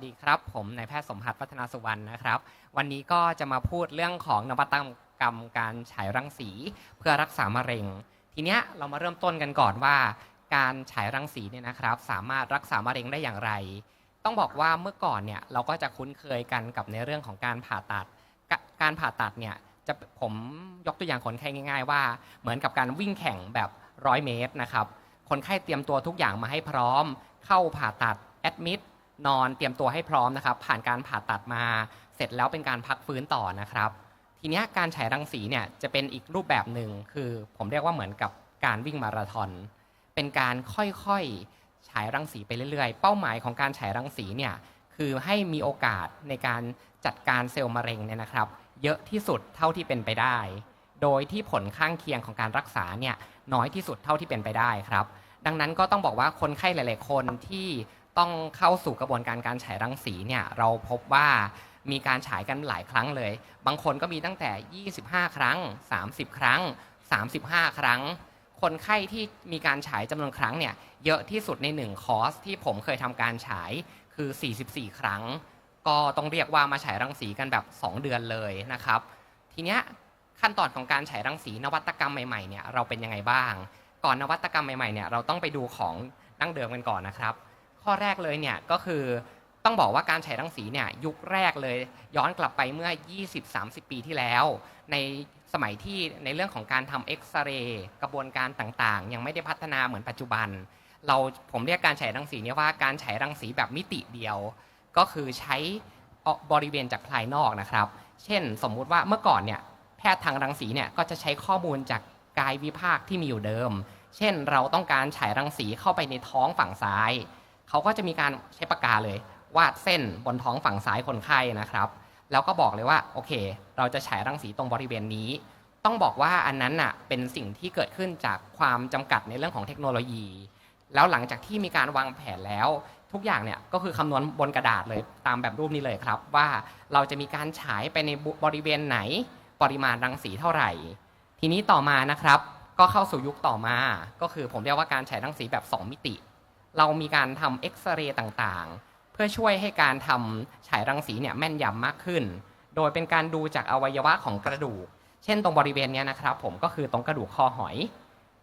วัสดีครับ ผมนายแพทย์สมหัสพัฒนาสุวรรณนะครับ วันนี้ก็จะมาพูดเรื่องของนวัตกรรมการฉายรังสี เพื่อรักษามะเร็ง ทีเนี้ยเรามาเริ่มต้นกันก่อนว่า การฉายรังสีเนี่ยนะครับ สามารถรักษามะเร็งได้อย่างไร ต้องบอกว่าเมื่อก่อนเนี่ยเราก็จะคุ้นเคยกันกับในเรื่องของการผ่าตัด การผ่าตัดเนี่ยจะผมยกตัวอย่างคนไข้ง่าย ๆ ว่า เหมือนกับการวิ่งแข่งแบบร้อยเมตรนะครับคนไข้เตรียมตัวทุกอย่างมาให้พร้อม เข้าผ่าตัดแอดมิด นอนเตรียมตัวให้พร้อมนะครับ ผ่านการผ่าตัดมาเสร็จแล้วเป็นการพักฟื้นต่อนะครับ ทีนี้การฉายรังสีเนี่ยจะเป็นอีกรูปแบบหนึ่งคือผมเรียกว่าเหมือนกับการวิ่งมาราธอนเป็นการค่อยๆฉายรังสีไปเรื่อยๆ เป้าหมายของการฉายรังสีเนี่ยคือให้มีโอกาสในการจัดการเซลล์มะเร็งเนี่ยนะครับ เยอะที่สุดเท่าที่เป็นไปได้ โดยที่ผลข้างเคียงของการรักษาเนี่ยน้อยที่สุดเท่าที่เป็นไปได้ครับ ดังนั้นก็ต้องบอกว่าคนไข้หลาย ๆ คนที่ ต้องเข้าสู่กระบวนการการฉายรังสีเนี่ยเราพบว่ามีการฉายกันหลายครั้งเลย บางคนก็มีตั้งแต่ 25 ครั้ง 30 ครั้ง 35 ครั้ง คนไข้ที่มีการฉายจำนวนครั้งเนี่ยเยอะที่สุดใน 1 คอร์สที่ผมเคยทำการฉายคือ 44 ครั้ง ก็ต้องเรียกว่ามาฉายรังสีกันแบบ 2 เดือนเลยนะครับ ทีเนี้ยขั้นตอนของการฉายรังสีนวัตกรรมใหม่ๆเนี่ยเราเป็นยังไงบ้าง ก่อนนวัตกรรมใหม่ๆเนี่ยเราต้องไปดูของดั้งเดิมกันก่อนนะครับ ข้อแรกเลยเนี่ยก็คือต้องบอกว่าการฉายรังสีเนี่ยยุคแรกเลย ย้อนกลับไปเมื่อ 20-30 ปีที่แล้ว ในสมัยที่ในเรื่องของการทำเอ็กซเรย์กระบวนการต่างๆ ยังไม่ได้พัฒนาเหมือนปัจจุบัน เราผมเรียกการฉายรังสีเนี่ยว่าการฉายรังสีแบบมิติเดียว ก็คือใช้บริเวณจากภายนอกนะครับ เช่นสมมุติว่าเมื่อก่อนเนี่ยแพทย์ทางรังสีเนี่ยก็จะใช้ข้อมูลจากกายวิภาคที่มีอยู่เดิม เช่นเราต้องการฉายรังสีเข้าไปในท้องฝั่งซ้าย เขาก็จะมีการใช้ปากกาเลย วาดเส้นบนท้องฝั่งซ้ายคนไข้นะครับ แล้วก็บอกเลยว่าโอเค เราจะฉายรังสีตรงบริเวณนี้ ต้องบอกว่าอันนั้นน่ะเป็นสิ่งที่เกิดขึ้นจากความจำกัดในเรื่องของเทคโนโลยี แล้วหลังจากที่มีการวางแผนแล้ว ทุกอย่างเนี่ยก็คือคำนวณบนกระดาษเลยตามแบบรูปนี้เลยครับ ว่าเราจะมีการฉายไปในบริเวณไหน ปริมาณรังสีเท่าไหร่ ทีนี้ต่อมานะครับก็เข้าสู่ยุคต่อมา ก็คือผมเรียกว่าการฉายรังสีแบบ 2 มิติ เรามีการทำเอ็กซเรย์ต่างๆ เพื่อช่วยให้การทำฉายรังสีเนี่ยแม่นยำมากขึ้น โดยเป็นการดูจากอวัยวะของกระดูก เช่นตรงบริเวณนี้นะครับ ผมก็คือตรงกระดูกคอหอย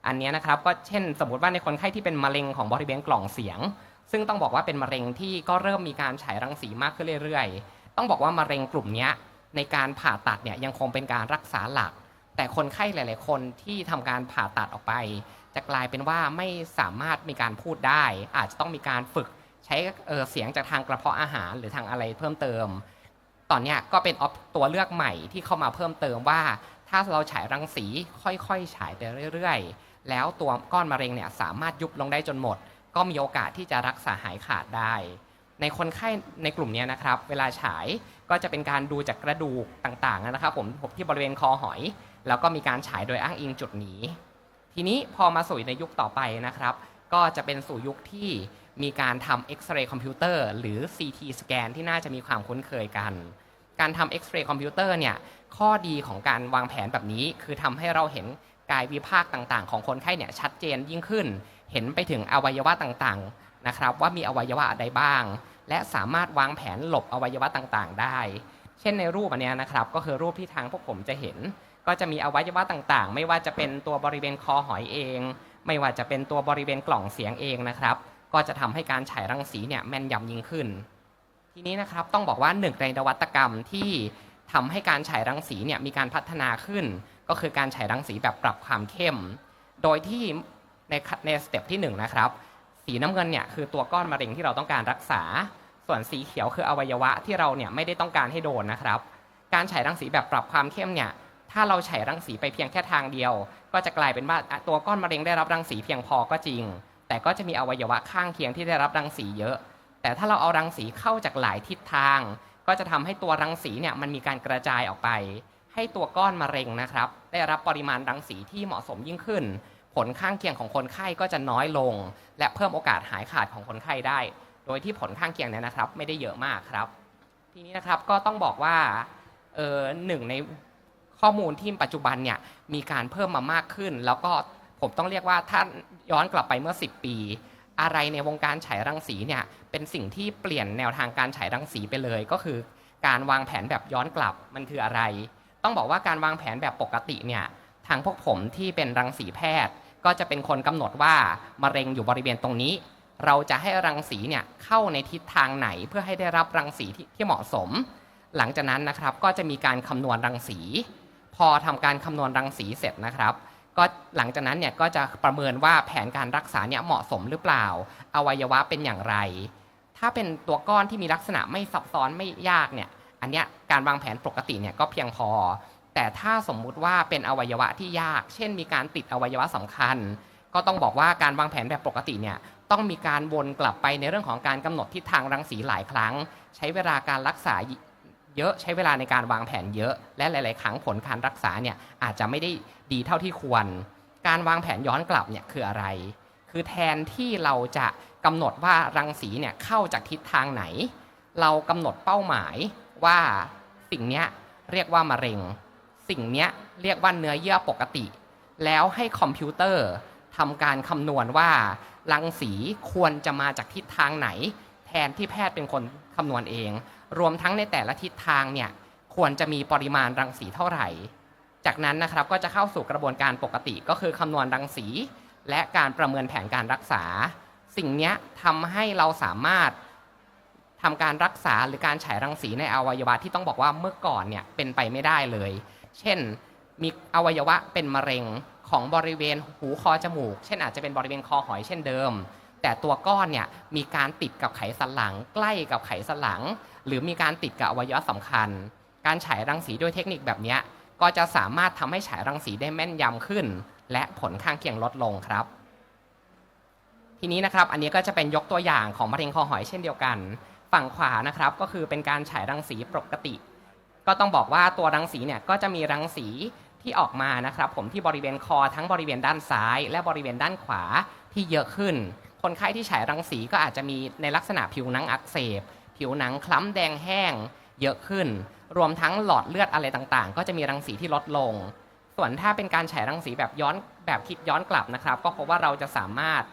อันนี้นะครับก็เช่นสมมติว่าในคนไข้ที่เป็นมะเร็งของบริเวณกล่องเสียง ซึ่งต้องบอกว่าเป็นมะเร็งที่ก็เริ่มมีการฉายรังสีมากขึ้นเรื่อยๆ ต้องบอกว่ามะเร็งกลุ่มนี้ในการผ่าตัดเนี่ยยังคงเป็นการรักษาหลัก แต่คนไข้หลาย ๆ คนที่ทำการผ่าตัดออกไป จะกลายเป็นว่าไม่สามารถมีการพูดได้ อาจจะต้องมีการฝึกใช้เสียงจากทางกระเพาะอาหารหรือทางอะไรเพิ่มเติม ตอนนี้ก็เป็นตัวเลือกใหม่ที่เข้ามาเพิ่มเติมว่า ถ้าเราฉายรังสีค่อย ๆ ฉายไปเรื่อย ๆ แล้วตัวก้อนมะเร็งเนี่ยสามารถยุบลงได้จนหมด ก็มีโอกาสที่จะรักษาหายขาดได้ ในคนไข้ในกลุ่มนี้นะครับ เวลาฉายก็จะเป็นการดูจากกระดูกต่าง ๆ นะครับ ผมที่บริเวณคอหอย แล้วก็มีการฉายโดยอ้างอิงจุดนี้ ทีนี้พอมาสู่ในยุคต่อไปนะครับ ก็จะเป็นสู่ยุคที่มีการทำเอ็กซเรย์คอมพิวเตอร์หรือ CT สแกนที่น่าจะมีความคุ้นเคยกัน การทำเอ็กซเรย์คอมพิวเตอร์เนี่ยข้อดีของการวางแผนแบบนี้ คือทำให้เราเห็นกายวิภาคต่างๆ ของคนไข้เนี่ยชัดเจนยิ่งขึ้น เห็นไปถึงอวัยวะต่างๆนะครับ ว่ามีอวัยวะใดบ้าง และสามารถวางแผนหลบอวัยวะต่างๆ ได้ เช่นในรูปอันนี้นะครับ ก็คือรูปที่ทางพวกผมจะเห็น ก็จะมีอวัยวะต่างๆ ไม่ว่าจะเป็นตัวบริเวณคอหอยเอง ไม่ว่าจะเป็นตัวบริเวณกล่องเสียงเองนะครับ ก็จะทำให้การฉายรังสีเนี่ยแม่นยำยิ่งขึ้น ทีนี้นะครับต้องบอกว่าหนึ่งในนวัตกรรมที่ทำให้การฉายรังสีเนี่ยมีการพัฒนาขึ้น ก็คือการฉายรังสีแบบปรับความเข้ม โดยที่ในในสเต็ปที่หนึ่งนะครับสีน้ำเงินเนี่ยคือตัวก้อนมะเร็งที่เราต้องการรักษา ส่วนสีเขียวคืออวัยวะที่เราเนี่ยไม่ได้ต้องการให้โดนนะครับ การฉายรังสีแบบปรับความเข้มเนี่ย ถ้าเราฉายรังสีไปเพียงแค่ทางเดียว ก็จะกลายเป็นว่าตัวก้อนมะเร็งได้รับรังสีเพียงพอก็จริง แต่ก็จะมีอวัยวะข้างเคียงที่ได้รับรังสีเยอะ แต่ถ้าเราเอารังสีเข้าจากหลายทิศทาง ก็จะทำให้ตัวรังสีเนี่ยมันมีการกระจายออกไป ให้ตัวก้อนมะเร็งนะครับ ได้รับปริมาณรังสีที่เหมาะสมยิ่งขึ้น ผลข้างเคียงของคนไข้ก็จะน้อยลง และเพิ่มโอกาสหายขาดของคนไข้ได้ โดยที่ผลข้างเคียงเนี่ยนะครับ ไม่ได้เยอะมากครับ ทีนี้นะครับก็ต้องบอกว่าเออหนึ่งใน ข้อมูลที่ปัจจุบันเนี่ยมีการเพิ่มมามากขึ้น แล้วก็ผมต้องเรียกว่าถ้าย้อนกลับไปเมื่อ 10 ปี อะไรในวงการฉายรังสีเนี่ยเป็นสิ่งที่เปลี่ยนแนวทางการฉายรังสีไปเลย ก็คือการวางแผนแบบย้อนกลับมันคืออะไร ต้องบอกว่าการวางแผนแบบปกติเนี่ยทางพวกผมที่เป็นรังสีแพทย์ ก็จะเป็นคนกำหนดว่ามะเร็งอยู่บริเวณตรงนี้ เราจะให้รังสีเนี่ยเข้าในทิศทางไหนเพื่อให้ได้รับรังสีที่ที่เหมาะสม หลังจากนั้นนะครับก็จะมีการคำนวณรังสี พอทำการคำนวณรังสีเสร็จนะครับ ก็หลังจากนั้นเนี่ยก็จะประเมินว่าแผนการรักษาเนี่ยเหมาะสมหรือเปล่า อวัยวะเป็นอย่างไร ถ้าเป็นตัวก้อนที่มีลักษณะไม่ซับซ้อนไม่ยากเนี่ยอันเนี้ยการวางแผนปกติเนี่ยก็เพียงพอ แต่ถ้าสมมุติว่าเป็นอวัยวะที่ยาก เช่น มีการติดอวัยวะสำคัญ ก็ต้องบอกว่าการวางแผนแบบปกติเนี่ยต้องมีการวนกลับไปในเรื่องของการกำหนดทิศทางรังสีหลายครั้ง ใช้เวลาการรักษา เยอะใช้เวลาในการวางแผนเยอะ และหลาย ๆ ครั้งผลการรักษาเนี่ยอาจจะไม่ได้ดีเท่าที่ควร การวางแผนย้อนกลับเนี่ยคืออะไร คือแทนที่เราจะกำหนดว่ารังสีเนี่ยเข้าจากทิศทางไหน เรากำหนดเป้าหมายว่าสิ่งเนี้ยเรียกว่ามะเร็ง สิ่งเนี้ยเรียกว่าเนื้อเยื่อปกติ แล้วให้คอมพิวเตอร์ทำการคำนวณว่ารังสีควรจะมาจากทิศทางไหน แทนที่แพทย์เป็นคน คำนวณเอง รวมทั้งในแต่ละทิศทางเนี่ยควรจะมีปริมาณรังสีเท่าไหร่ จากนั้นนะครับก็จะเข้าสู่กระบวนการปกติก็คือคำนวณรังสี และการประเมินแผนการรักษา สิ่งนี้ทำให้เราสามารถทำการรักษาหรือการฉายรังสีในอวัยวะที่ต้องบอกว่าเมื่อก่อนเนี่ยเป็นไปไม่ได้เลย เช่นมีอวัยวะเป็นมะเร็งของบริเวณหูคอจมูก เช่นอาจจะเป็นบริเวณคอหอยเช่นเดิม แต่ตัวก้อนเนี่ยมีการติดกับไขสันหลัง ใกล้กับไขสันหลัง หรือมีการติดกับอวัยวะสำคัญ การฉายรังสีด้วยเทคนิคแบบนี้ก็จะสามารถทำให้ฉายรังสีได้แม่นยำขึ้น และผลข้างเคียงลดลงครับ ทีนี้นะครับอันนี้ก็จะเป็นยกตัวอย่างของมะเร็งคอหอยเช่นเดียวกัน ฝั่งขวานะครับก็คือเป็นการฉายรังสีปกติ ก็ต้องบอกว่าตัวรังสีเนี่ยก็จะมีรังสีที่ออกมานะครับ ผมที่บริเวณคอทั้งบริเวณด้านซ้าย และบริเวณด้านขวาที่เยอะขึ้น คนไข้ที่ฉายรังสีก็อาจจะมีในลักษณะผิวหนังอักเสบ ผิวหนังคล้ำแดงแห้งเยอะขึ้น รวมทั้งหลอดเลือดอะไรต่างๆ ก็จะมีรังสีที่ลดลง ส่วนถ้าเป็นการฉายรังสีแบบย้อนแบบคิดย้อนกลับนะครับ ก็พบว่าเราจะสามารถ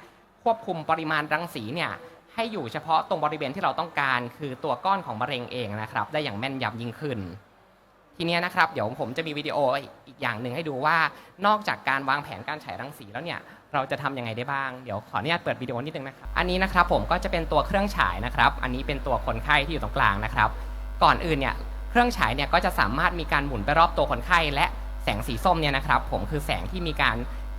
ควบคุมปริมาณรังสีเนี่ยให้อยู่เฉพาะตรงบริเวณที่เราต้องการ คือตัวก้อนของมะเร็งเองนะครับ ได้อย่างแม่นยำยิ่งขึ้น ทีนี้นะครับเดี๋ยวผมจะมีวิดีโออีกอย่างหนึ่งให้ดูว่านอกจากการวางแผนการฉายรังสีแล้วเนี่ยเราจะทำยังไงได้บ้าง เดี๋ยวขออนุญาตเปิดวิดีโอนิดนึงนะครับ อันนี้นะครับผมก็จะเป็นตัวเครื่องฉายนะครับ อันนี้เป็นตัวคนไข้ที่อยู่ตรงกลางนะครับ ก่อนอื่นเนี่ยเครื่องฉายเนี่ยก็จะสามารถมีการหมุนไปรอบตัวคนไข้ และแสงสีส้มเนี่ยนะครับ ผมคือแสงที่มีการ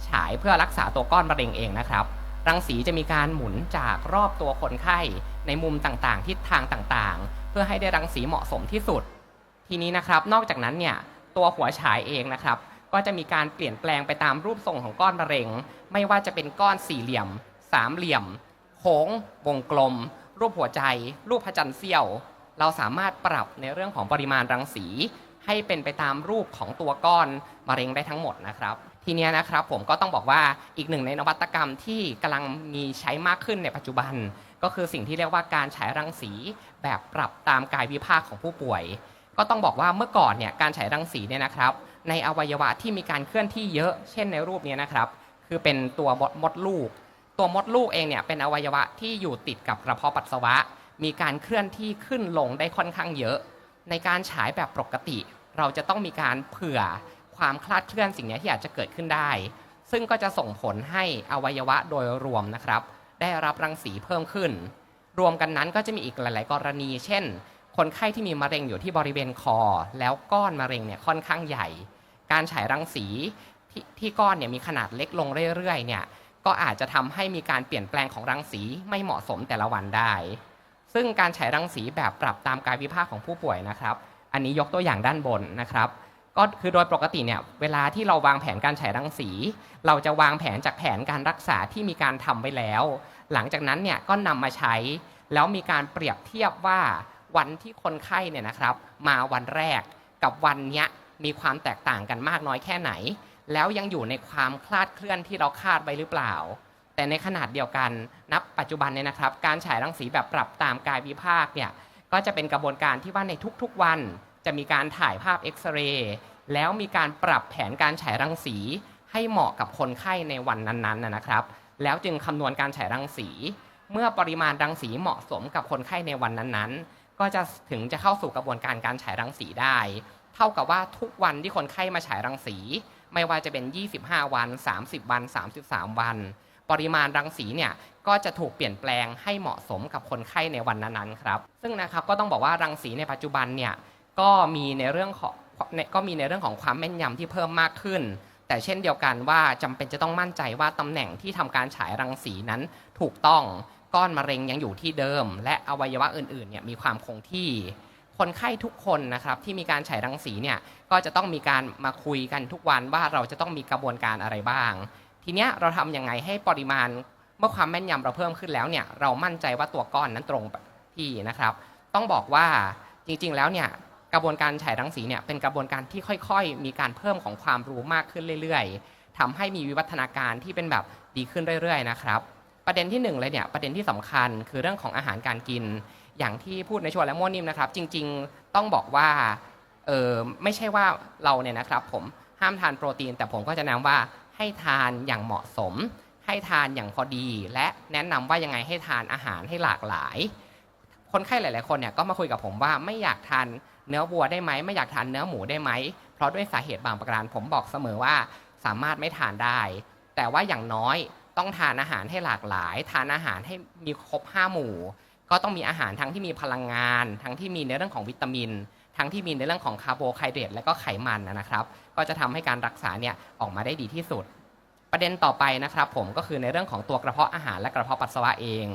ฉายเพื่อรักษาตัวก้อนมะเร็งเองนะครับรังสีจะมีการหมุนจากรอบตัวคนไข้ในมุมต่างๆทิศทางต่างๆ เพื่อให้ได้รังสีเหมาะสมที่สุด ทีนี้นะครับนอกจากนั้นเนี่ยตัวหัวฉายเองนะครับก็จะมีการเปลี่ยนแปลงไปตามรูปทรงของก้อนมะเร็ง ไม่ว่าจะเป็นก้อนสี่เหลี่ยม สามเหลี่ยม โค้ง วงกลม รูปหัวใจ รูปพระจันทร์เสี้ยว เราสามารถปรับในเรื่องของปริมาณรังสี ให้เป็นไปตามรูปของตัวก้อนมะเร็งได้ทั้งหมดนะครับทีนี้นะครับผมก็ต้องบอกว่าอีกหนึ่งในนวัตกรรมที่กำลังมีใช้มากขึ้นในปัจจุบัน ก็คือสิ่งที่เรียกว่าการฉายรังสีแบบปรับตามกายวิภาคของผู้ป่วย ก็ต้องบอกว่าเมื่อก่อนเนี่ยการฉายรังสีเนี่ยนะครับ ในอวัยวะที่มีการเคลื่อนที่เยอะ เช่นในรูปเนี้นะครับ คือเป็นตัวมดลูก ตัวมดลูกเองเนี่ยเป็นอวัยวะที่อยู่ติดกับกระเพาะปัสสาวะ มีการเคลื่อนที่ขึ้นลงได้ค่อนข้างเยอะ ในการฉายแบบปกติ เราจะต้องมีการเผื่อความคลาดเคลื่อนสิ่งนี้ที่อาจจะเกิดขึ้นได้ ซึ่งก็จะส่งผลให้อวัยวะโดยรวมนะครับ ได้รับรังสีเพิ่มขึ้น รวมกันนั้นก็จะมีอีกหลาย ๆ กรณี เช่น คนไข้ที่มีมะเร็งอยู่ที่บริเวณคอ แล้วก้อนมะเร็งเนี่ยค่อนข้างใหญ่ การฉายรังสีที่ที่ก้อนเนี่ยมีขนาดเล็กลงเรื่อยๆเนี่ยก็อาจจะทำให้มีการเปลี่ยนแปลงของรังสีไม่เหมาะสมแต่ละวันได้ ซึ่งการฉายรังสีแบบปรับตามกายวิภาคของผู้ป่วยนะครับ อันนี้ยกตัวอย่างด้านบนนะครับ ก็คือโดยปกติเนี่ยเวลาที่เราวางแผนการฉายรังสี เราจะวางแผนจากแผนการรักษาที่มีการทำไว้แล้ว หลังจากนั้นเนี่ยก็นำมาใช้ แล้วมีการเปรียบเทียบว่า วันที่คนไข้เนี่ยนะครับ มาวันแรกกับวันเนี้ยมีความแตกต่างกันมากน้อยแค่ไหน แล้วยังอยู่ในความคลาดเคลื่อนที่เราคาดไว้หรือเปล่า แต่ในขนาดเดียวกันนับปัจจุบันเนี่ยนะครับ การฉายรังสีแบบปรับตามกายวิภาคเนี่ยก็จะเป็นกระบวนการที่ว่าในทุกๆวัน จะมีการถ่ายภาพเอ็กซเรย์แล้วมีการปรับแผนการฉายรังสีให้เหมาะกับคนไข้ในวันนั้นๆนะนะครับ แล้วจึงคำนวณการฉายรังสี เมื่อปริมาณรังสีเหมาะสมกับคนไข้ในวันนั้นๆ ก็จะถึงจะเข้าสู่กระบวนการการฉายรังสีได้ เท่ากับว่าทุกวันที่คนไข้มาฉายรังสี ไม่ว่าจะเป็น 25 วัน 30 วัน 33 วัน ปริมาณรังสีเนี่ยก็จะถูกเปลี่ยนแปลงให้เหมาะสมกับคนไข้ในวันนั้นๆครับ ซึ่งนะครับก็ต้องบอกว่ารังสีในปัจจุบันเนี่ยก็มีในเรื่องของก็มีในเรื่องของความแม่นยำที่เพิ่มมากขึ้น แต่เช่นเดียวกันว่าจำเป็นจะต้องมั่นใจว่าตำแหน่งที่ทำการฉายรังสีนั้นถูกต้อง ก้อนมะเร็งยังอยู่ที่เดิม และอวัยวะอื่นๆเนี่ยมีความคงที่ คนไข้ทุกคนนะครับที่มีการฉายรังสีเนี่ยก็จะต้องมีการมาคุยกันทุกวันว่าเราจะต้องมีกระบวนการอะไรบ้าง ทีเนี้ยเราทำยังไงให้ปริมาณเมื่อความแม่นยำเราเพิ่มขึ้นแล้วเนี่ยเรามั่นใจว่าตัวก้อนนั้นตรงที่นะครับ ต้องบอกว่าจริงๆแล้วเนี่ยกระบวนการฉายรังสีเนี่ยเป็นกระบวนการที่ค่อยๆ มีการเพิ่มของความรู้มากขึ้นเรื่อยๆทำให้มีวิวัฒนาการที่เป็นแบบดีขึ้นเรื่อยๆนะครับ ประเด็นที่หนึ่งเลยเนี่ยประเด็นที่สำคัญคือเรื่องของอาหารการกิน อย่างที่พูดในชวนและมวนิ่มนะครับ จริงๆต้องบอกว่าเออไม่ใช่ว่าเราเนี่ยนะครับ ผมห้ามทานโปรตีน แต่ผมก็จะแนะนำว่าให้ทานอย่างเหมาะสม ให้ทานอย่างพอดี และแนะนำว่ายังไงให้ทานอาหารให้หลากหลาย คนไข้หลาย ๆ คนเนี่ยก็มาคุยกับผมว่าไม่อยากทานเนื้อวัวได้ไหมไม่อยากทานเนื้อหมูได้ไหมเพราะด้วยสาเหตุบางประการผมบอกเสมอว่าสามารถไม่ทานได้ แต่ว่าอย่างน้อย ต้องทานอาหารให้หลากหลาย ทานอาหารให้มีครบห้าหมู่ ก็ต้องมีอาหารทั้งที่มีพลังงาน ทั้งที่มีในเรื่องของวิตามิน ทั้งที่มีในเรื่องของคาร์โบไฮเดรตและก็ไขมันนะครับ ก็จะทำให้การรักษาเนี่ยออกมาได้ดีที่สุด ประเด็นต่อไปนะครับผมก็คือในเรื่องของตัวกระเพาะอาหารและกระเพาะปัสสาวะเอง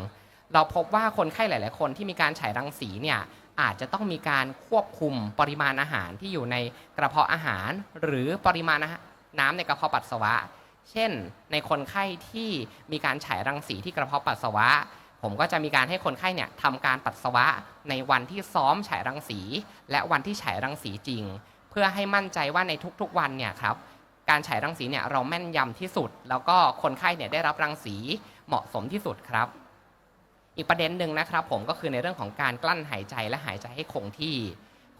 เราพบว่าคนไข้หลาย ๆ คนที่มีการฉายรังสีเนี่ยอาจจะต้องมีการควบคุมปริมาณอาหารที่อยู่ในกระเพาะอาหาร หรือปริมาณน้ำในกระเพาะปัสสาวะ เช่น ในคนไข้ที่มีการฉายรังสีที่กระเพาะปัสสาวะ ผมก็จะมีการให้คนไข้เนี่ยทำการปัสสาวะในวันที่ซ้อมฉายรังสี และวันที่ฉายรังสีจริง เพื่อให้มั่นใจว่าในทุกๆวันเนี่ยครับการฉายรังสีเนี่ยเราแม่นยำที่สุด แล้วก็คนไข้เนี่ยได้รับรังสีเหมาะสมที่สุดครับ อีกประเด็นหนึ่งนะครับ ผมก็คือในเรื่องของการกลั้นหายใจและหายใจให้คงที่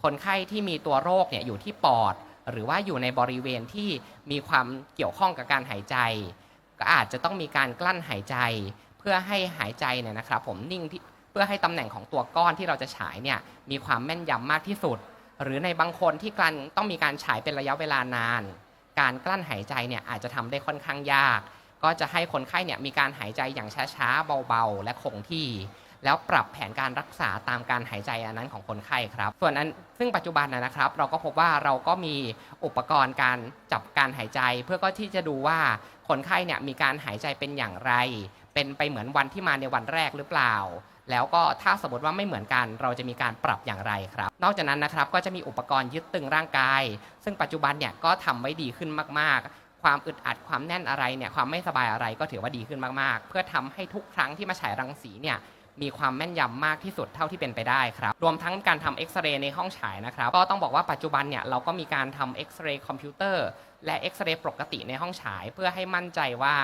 คนไข้ที่มีตัวโรคเนี่ยอยู่ที่ปอด หรือว่าอยู่ในบริเวณที่มีความเกี่ยวข้องกับการหายใจ ก็อาจจะต้องมีการกลั้นหายใจ เพื่อให้หายใจเนี่ยนะครับผมนิ่งที่เพื่อให้ตำแหน่งของตัวก้อนที่เราจะฉายเนี่ยมีความแม่นยำมากที่สุด หรือในบางคนที่กลั้นต้องมีการฉายเป็นระยะเวลานาน การกลั้นหายใจเนี่ยอาจจะทำได้ค่อนข้างยาก ก็จะให้คนไข้เนี่ยมีการหายใจอย่างช้าๆเบาๆ และคงที่ แล้วปรับแผนการรักษาตามการหายใจอันนั้นของคนไข้ครับ ส่วนอันซึ่งปัจจุบันนะครับ เราก็พบว่าเราก็มีอุปกรณ์การจับการหายใจ เพื่อก็ที่จะดูว่าคนไข้เนี่ยมีการหายใจเป็นอย่างไร เป็นไปเหมือนวันที่มาในวันแรกหรือเปล่า แล้วก็ถ้าสมมติว่าไม่เหมือนกัน เราจะมีการปรับอย่างไรครับ นอกจากนั้นนะครับก็จะมีอุปกรณ์ยึดตึงร่างกาย ซึ่งปัจจุบันเนี่ยก็ทำไว้ดีขึ้นมาก ๆความอึดอัดความแน่นอะไรเนี่ยความไม่สบายอะไรก็ถือว่าดีขึ้นมาก ๆ เพื่อทำให้ทุกครั้งที่มาฉายรังสีเนี่ย มีความแม่นยำมากที่สุดเท่าที่เป็นไปได้ครับรวมทั้งการทำเอ็กซเรย์ในห้องฉายนะครับก็ต้องบอกว่าปัจจุบันเนี่ยเราก็มีการทำเอ็กซเรย์คอมพิวเตอร์และเอ็กซเรย์ปกติในห้องฉาย เพื่อให้มั่นใจว่า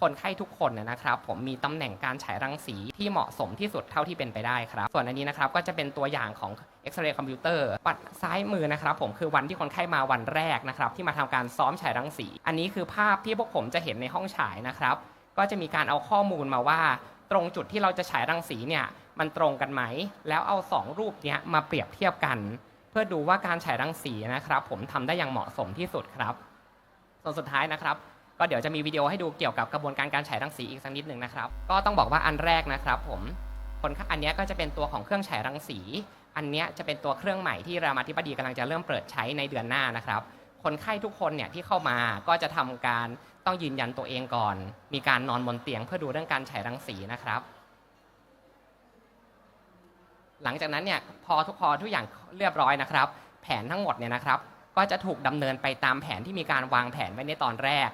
คนไข้ทุกคนนะครับ ผมมีตำแหน่งการฉายรังสีที่เหมาะสมที่สุดเท่าที่เป็นไปได้ครับ ส่วนอันนี้นะครับก็จะเป็นตัวอย่างของเอ็กซเรย์คอมพิวเตอร์ปัดซ้ายมือนะครับ ผมคือวันที่คนไข้มาวันแรกนะครับ ที่มาทำการซ้อมฉายรังสี อันนี้คือภาพที่พวกผมจะเห็นในห้องฉายนะครับ ก็จะมีการเอาข้อมูลมาว่า ตรงจุดที่เราจะฉายรังสีเนี่ยมันตรงกันไหม แล้วเอา 2 รูปเนี้ยมาเปรียบเทียบกัน เพื่อดูว่าการฉายรังสีนะครับ ผมทำได้อย่างเหมาะสมที่สุดครับ ส่วนสุดท้ายนะครับก็เดี๋ยวจะมีวิดีโอให้ดูเกี่ยวกับกระบวนการการฉายรังสีอีกสักนิดหนึ่งนะครับ ก็ต้องบอกว่าอันแรกนะครับผมคนอันเนี้ยก็จะเป็นตัวของเครื่องฉายรังสี อันเนี้ยจะเป็นตัวเครื่องใหม่ที่รามาธิบดีกำลังจะเริ่มเปิดใช้ในเดือนหน้านะครับ คนไข้ทุกคนเนี่ยที่เข้ามาก็จะทำการ ต้องยืนยันตัวเองก่อน มีการนอนบนเตียงเพื่อดูเรื่องการฉายรังสีนะครับ หลังจากนั้นเนี่ยพอทุกพอทุกอย่างเรียบร้อยนะครับ แผนทั้งหมดเนี่ยนะครับ ก็จะถูกดำเนินไปตามแผนที่มีการวางแผนไว้ในตอนแรก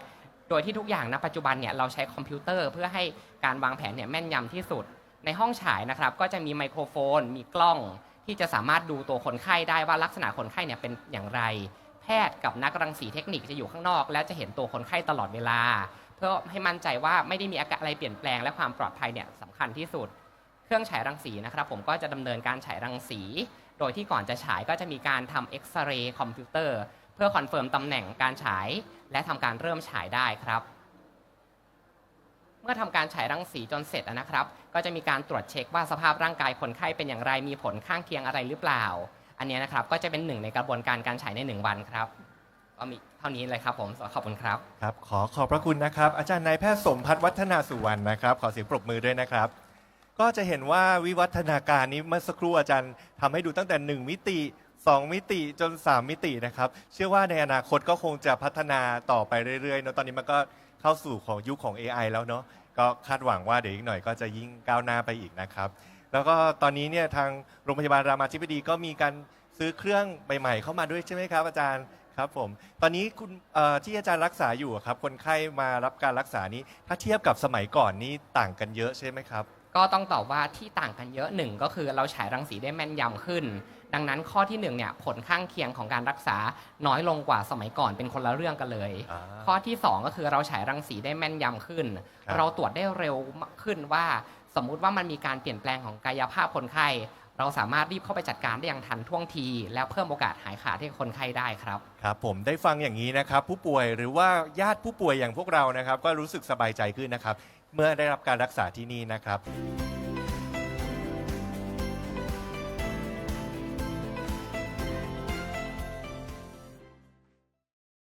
โดยที่ทุกอย่างณปัจจุบันเนี่ยเราใช้คอมพิวเตอร์เพื่อให้การวางแผนเนี่ยแม่นยำที่สุด ในห้องฉายนะครับ ก็จะมีไมโครโฟน มีกล้องที่จะสามารถดูตัวคนไข้ได้ว่าลักษณะคนไข้เนี่ยเป็นอย่างไร แพทย์กับนักรังสีเทคนิคจะอยู่ข้างนอก และจะเห็นตัวคนไข้ตลอดเวลา เพื่อให้มั่นใจว่าไม่ได้มีอาการอะไรเปลี่ยนแปลงและความปลอดภัยเนี่ยสำคัญที่สุด เครื่องฉายรังสีนะครับ ผมก็จะดำเนินการฉายรังสี โดยที่ก่อนจะฉายก็จะมีการทำเอ็กซเรย์คอมพิวเตอร์เพื่อคอนเฟิร์มตำแหน่งการฉาย และทำการเริ่มฉายได้ครับเมื่อทำการฉายรังสีจนเสร็จนะครับ ก็จะมีการตรวจเช็คว่าสภาพร่างกายคนไข้เป็นอย่างไร มีผลข้างเคียงอะไรหรือเปล่า อันนี้นะครับก็จะเป็นหนึ่งในกระบวนการการฉายในหนึ่งวันครับ ก็มีเท่านี้เลยครับผมขอบคุณครับ ครับขอขอบพระคุณนะครับ อาจารย์นายแพทย์สมพัฒน์วัฒนาสุวรรณนะครับ ขอเสียงปรบมือด้วยนะครับ ก็จะเห็นว่าวิวัฒนาการนี้เมื่อสักครู่อาจารย์ทำให้ดูตั้งแต่ 1 มิติ 2 มิติจน 3 มิตินะครับ เชื่อว่าในอนาคตก็คงจะพัฒนาต่อไปเรื่อยๆเนอะตอนนี้มันก็เข้าสู่ของยุคของ AI แล้วเนาะก็คาดหวังว่าเดี๋ยวอีกหน่อยก็จะยิ่งก้าวหน้าไปอีกนะครับ แล้วก็ตอนนี้เนี่ยทางโรงพยาบาลรามาธิบดีก็มีการซื้อเครื่องใหม่ๆเข้ามาด้วยใช่ไหมครับอาจารย์ครับผมตอนนี้คุณเอ่อที่อาจารย์รักษาอยู่อะครับคนไข้มารับการรักษานี้ ถ้าเทียบกับสมัยก่อนนี่ต่างกันเยอะใช่ไหมครับ ก็ต้องตอบว่าที่ต่างกันเยอะหนึ่งก็คือเราฉายรังสีได้แม่นยำขึ้น ดังนั้นข้อที่หนึ่งเนี่ยผลข้างเคียงของการรักษาน้อยลงกว่าสมัยก่อนเป็นคนละเรื่องกันเลย อ่าข้อที่สองก็คือเราฉายรังสีได้แม่นยำขึ้น ครับ เราตรวจได้เร็วขึ้นว่า สมมุติว่ามันมีการเปลี่ยนแปลงของกายภาพคนไข้เราสามารถรีบเข้าไปจัดการได้อย่างทันท่วงที และเพิ่มโอกาสหายขาดให้คนไข้ได้ครับครับ ผมได้ฟังอย่างนี้นะครับ ผู้ป่วยหรือว่าญาติผู้ป่วยอย่างพวกเรานะครับ ก็รู้สึกสบายใจขึ้นนะครับ เมื่อได้รับการรักษาที่นี่นะครับ